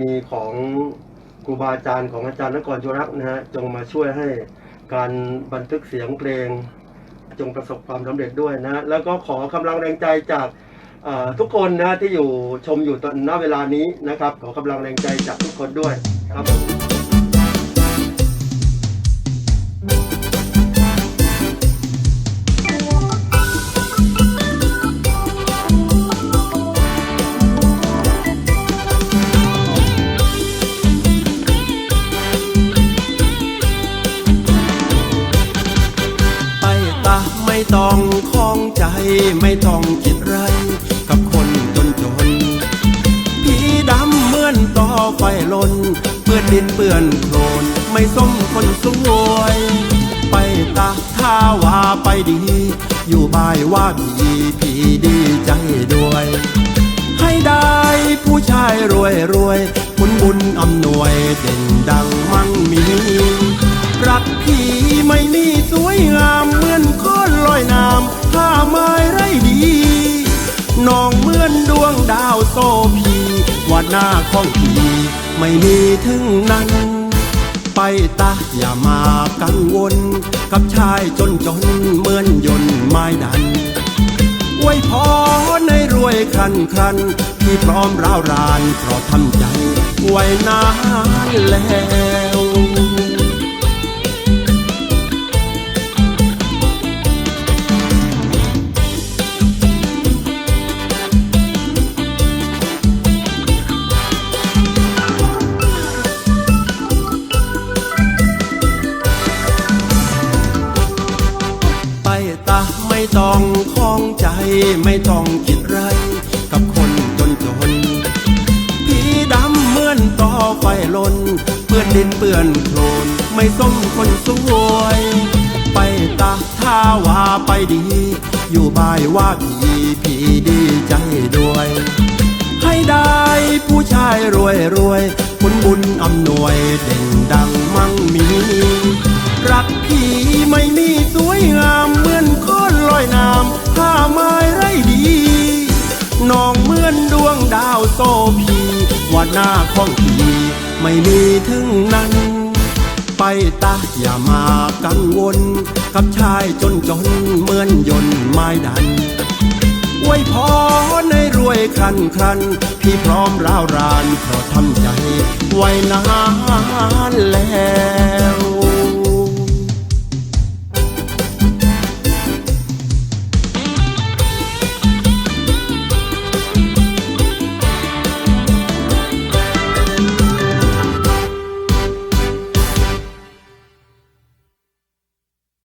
มีของครูบาอาจารย์ของอาจารย์นกรจุรักษ์นะฮะจงมาช่วยให้การบันทึกเสียงเพลง จงประสบความสำเร็จด้วยนะ แล้วก็ขอกำลังแรงใจจากทุกคนนะที่อยู่ชมอยู่ตอนณเวลานี้นะครับ ขอกำลังแรงใจจากทุกคนด้วยครับ ไม่ต้องคล้องใจไม่ต้องคิดไรกับคนจนจนผีดำเหมือนต่อไฟลนเปื้อนดินเปื้อนโคลนไม่สมคนสวย ไปตาถ้าว่าไปดี อยู่บายว่าผีผีดีใจด้วย ให้ได้ผู้ชายรวยรวยผลบุญอำนวยเด่นดังมั่งมี รักพี่ ของดีไม่มีถึงนั้น ไปตาอย่ามากังวล กับชายจนจนเหมือนยนต์ไม้ดันไว้พอในรวยครันครันที่พร้อมร้าวรานเพราะทำใจไว้นานแล้ว ตาไม่ต้องคล้องใจไม่ต้องคิดไรกับคนจนจนผีดำเหมือนต่อไฟลน เปื้อนดินเปื้อนโคลนไม่สมคนสวย ไปตาถ้าว่าไปดี อยู่บายว่าผีผีดีใจด้วย ให้ได้ผู้ชายรวยรวยผลบุญอำนวยเด่นดังมั่งมี รักพี่ไม่มีสวยงาม ไม้ไรดีน้องเหมือนดวงดาวโซพีว่าหน้าของพี่ไม่มีถึงนั้น ไปตาอย่ามากังวล กับชายจนจนเหมือนยนต์ไม้ดันไว้พอในรวยครันครันพี่พร้อมร้าวรานเพราะทำใจไว้นานแล